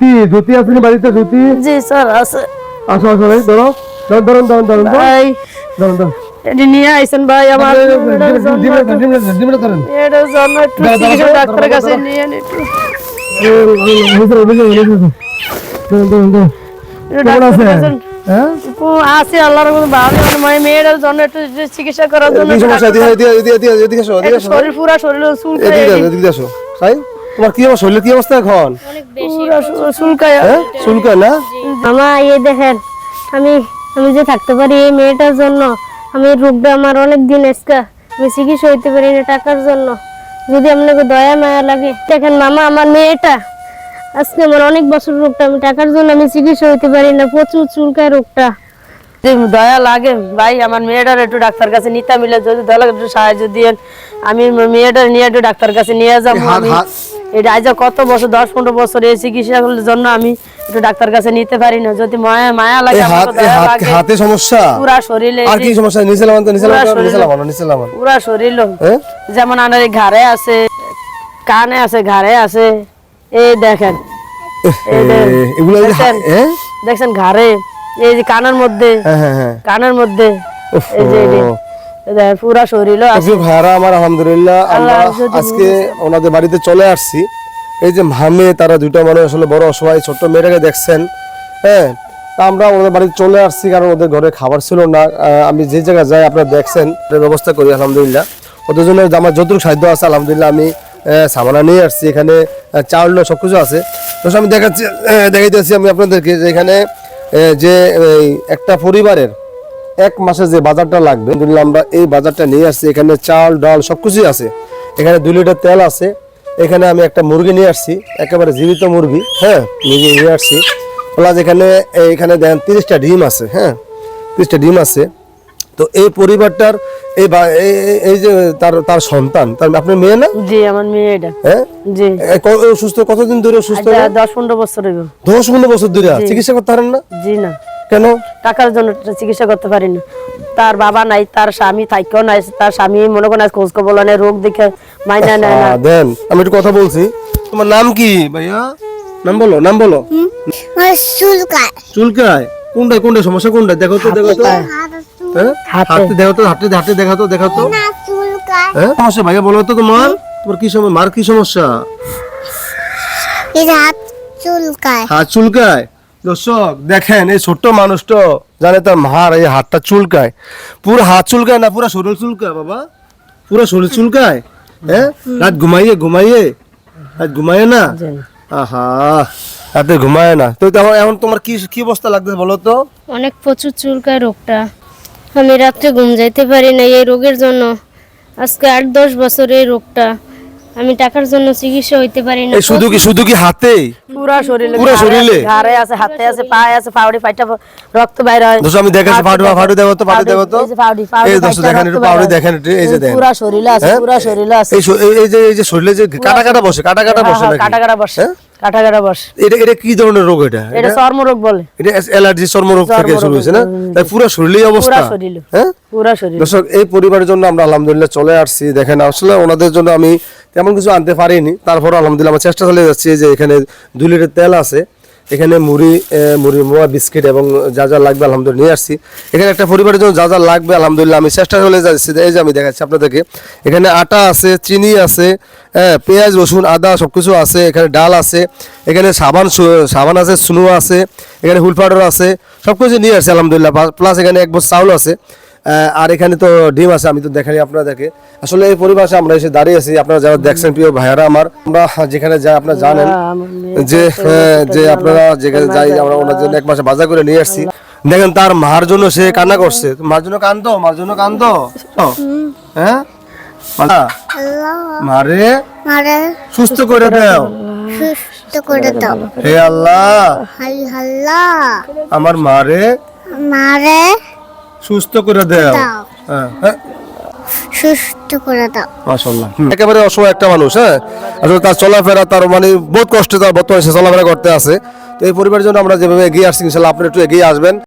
জ্যোতি জ্যোতি আছে নি বাড়িতে জ্যোতি জি স্যার আছে আসো আসো ভাই ধরো ধরুন ধরুন ধরুন ধরুন ভাই ধরুন ধরুন এটি নিয়ে আইছেন ভাই আমার মেয়েটার জন্য একটু ডাক্তারের কাছে। নিয়ে একটু হ্যাঁ আছে আল্লাহর মেয়েটার জন্য একটু চিকিৎসা করার জন্য শরীর পুরা শরীর চুল তোমার কি অবস্থা শরীরের কি অবস্থা এখন চুলকায় না? মামা এই দেখেন আমি আমি যে থাকতে পারি এই মেয়েটার জন্য আমি রোগটা আমার অনেক দিন আমি চিকিৎসা হইতে পারি না টাকার জন্য। যদি আপনাকে দয়া মায়া লাগে। দেখেন মামা আমার মেয়েটা আজকে আমার অনেক বছর রোগটা আমি টাকার জন্য আমি চিকিৎসা হইতে পারি না প্রচুর চুলকায় রোগটা যে দয়া লাগে ভাই আমার মেয়েটার একটু ডাক্তার কাছে নিতে মিলে যদি দয়া লাগে একটু সাহায্য দিয়েন। আমি মেয়েটার নিয়ে একটু ডাক্তার কাছে নিয়ে যাব এটা আজ কত বছর দশ পনেরো বছর এই চিকিৎসার জন্য আমি একটু ডাক্তার কাছে নিতে পারি না। যদি মায়া মায়া লাগে হাত সমস্যা? পুরা শরীরে আর কি সমস্যা? নিচে লাগান তো নিচে লাগান নিচে লাগান পুরা শরীর যেমন আমার এই ঘাড়ে আছে কানে আছে ঘাড়ে আছে এই দেখেন। এগুলো দেখছেন? দেখছেন ঘাড়ে? এই যে কানের মধ্যে হ্যাঁ হ্যাঁ হ্যাঁ। কানের মধ্যে। এই যে পুরা শরীরও আছে। ভাইরা আমার আলহামদুলিল্লাহ আমরা আল্লাহ আজকে ওনাদের বাড়িতে চলে আসছি। এই যে মামে তারা দুইটা মানুষ আসলে বড় অসহায় ছোট্ট মেয়েটাকে দেখছেন। হ্যাঁ তা আমরা ওদের বাড়িতে চলে আসছি কারণ ওদের ঘরে খাবার ছিল না। আমি যে জায়গায় যাই আপনারা দেখছেন ব্যবস্থা করি আলহামদুলিল্লাহ। ওদের জন্য আমার যতটুকু সাহায্য আছে আলহামদুলিল্লাহ আমি সামানা নিয়ে আসছি। এখানে চাউল সব কিছু আছে। তো আমি দেখাচ্ছি দেখাইতেছি আমি আপনাদেরকে যে এখানে যে একটা পরিবারের এক মাসে যে বাজারটা লাগবে আলহামদুলিল্লাহ আমরা এই বাজারটা নিয়ে আসছি। এখানে চাল ডাল সবকিছুই আছে। এখানে দুই লিটার তেল আছে। এখানে আমি একটা মুরগি নিয়ে আসছি একেবারে জীবিত মুরগি হ্যাঁ মুরগি নিয়ে আসছি। প্লাস এখানে এখানে দেখেন তিরিশটা ডিম আছে হ্যাঁ তিরিশটা ডিম আছে। তো এই পরিবারটার এই এই- যে তার তার সন্তান তার আপনার মেয়ে না? জি আমার মেয়ে এটা। হ্যাঁ? জি। সুস্থ? কতদিন ধরে সুস্থ আচ্ছা, দশ পনেরো বছর হইব। দশ পনেরো বছর ধরে চিকিৎসা করতে পারেন না? জি না। কেন? টাকার জন্য চিকিৎসা করতে পারি না তার বাবা নাই তার স্বামী থাইকেও নাই তার স্বামী মনে করেন খোঁজ খবর নেয় রোগ দেখে মাইনা নেয় না। দেন আমি একটু কথা বলছি। তোমার নাম কি ভাইয়া? নাম বলো নাম বলো। চুলকায়। চুলকায়? কোনটা কোনটা সমস্যা কোনটা দেখো তো দেখো তো। হ্যাঁ? হাতে। হাতে দেখো তো হাতে হাতে দেখা তো দেখা তো। চুলকায়। হ্যাঁ? সমস্যা ভাইয়া বলো তো তোমার। তোমার কি সমস্যা মার কি সমস্যা? এই হাত চুলকায়। হাত চুলকায়? দর্শক, দেখেন, এই ছোট্ট মানুষটা জানে তার মার এই হাতটা চুলকায়। পুরো হাত চুলকায় না, পুরো শরীর চুলকায়, বাবা? পুরো শরীর চুলকায়? হ্যাঁ রাত ঘুমাইয়ে ঘুমাইয়ে? রাত ঘুমায় না। আহা, রাতে ঘুমায় না। তো এখন এখন তোমার কি কি অবস্থা লাগতেছে বলো তো? অনেক প্রচুর চুলকায় রোগটা। আমি রাত্রে ঘুম যাইতে পারি না এই রোগের জন্য। আজকে আট, দশ বছর এই রোগটা। আমি টাকার জন্য চিকিৎসা হইতে পারি না। শুধু কি শুধু কি হাতেই পুরা শরীরে। পুরা শরীরে? আছে, ঘাড়ে আছে হাতে আছে পায়ে আছে পাউডি ফাইটা রক্ত বাইর হয়। দোস্ত আমি দেখাচ্ছি ফাটু ফাটু দেবো তো ফাটু দেবো তো। এই যে পাউডি পাউডি এই দোস্ত দেখেন একটু পাউডি দেখেন একটু এই যে দেখেন। পুরা শরীরে আছে হ্যাঁ? পুরা শরীরে আছে। এই এই- এই যে এই যে শরীরে যে কাটা কাটা বসে কাটা কাটা বসে হ্যাঁ, নাকি? কাটা কাটা বসে হ্যাঁ? কাটা কাটা বসে। এটা এটা কি ধরনের রোগ এটা? এটা চর্মরোগ বলে। এটা অ্যালার্জি চর্মরোগ থেকে শুরু হয়েছে না? তাই পুরো শরীরেই অবস্থা। পুরা শরীরে হ্যাঁ? পুরা শরীর। দর্শক এই পরিবারের জন্য আমরা আলহামদুলিল্লাহ চলে আসছি। দেখেন আসলে ওনাদের জন্য আমি তেমন কিছু আনতে পারিনি। তারপর আলহামদুলিল্লাহ আমার চেষ্টা চালিয়ে যাচ্ছি যে এখানে দুই লিটার তেল আছে। এখানে মুড়ি মুড়ি মোয়া, বিস্কিট এবং যা যা লাগবে আলহামদুলিল্লাহ নিয়ে আসছি। এখানে একটা পরিবারের জন্য যা যা লাগবে আলহামদুলিল্লাহ আমি চেষ্টা চালিয়ে যাচ্ছি। এই যে আমি দেখাচ্ছি আপনাদেরকে। এখানে আটা আছে, চিনি আছে হ্যাঁ পেঁয়াজ, রসুন, আদা সব কিছু আছে। এখানে ডাল আছে। এখানে সাবান সাবান আছে, সুনো আছে। এখানে হুল পাউডার আছে। সব কিছু নিয়ে আসছে আলহামদুলিল্লাহ। প্লাস এখানে এক বছর চাউল আছে। আর এখানে তো ডিম আছে আমি তো দেখাই আপনাদেরকে। আসলে এই পরিবেশে আমরা এসে দাঁড়িয়ে আছি আপনারা যারা দেখছেন প্রিয় ভাইয়ারা আমার আমরা যেখানে যাই আপনারা জানেন যে হ্যাঁ, যে আপনারা যেখানে যাই আমরা ওনার জন্য এক মাসে বাজার করে নিয়ে আসছি। দেখেন তার মার জন্য সে কান্না করছে। মার জন্য কান্দো মার জন্য কান্দো। হ্যাঁ? মারে। মারে। সুস্থ করে দাও। সুস্থ করে দাও। হে আল্লাহ। হাই হাল্লা। আমার মারে। মারে। সুস্থ করে দাও। হ্যাঁ হ্যাঁ। সুস্থ করে দাও। মাশাআল্লাহ। একেবারে অসহায় একটা মানুষ হ্যাঁ? আসলে তার চলাফেরা তার মানে বহুত কষ্টে তার বর্তমানে সে চলাফেরা করতে আছে। তো এই পরিবারের জন্য আমরা যেভাবে এগিয়ে আসছি ইনশাআল্লাহ আপনি একটু এগিয়ে আসবেন।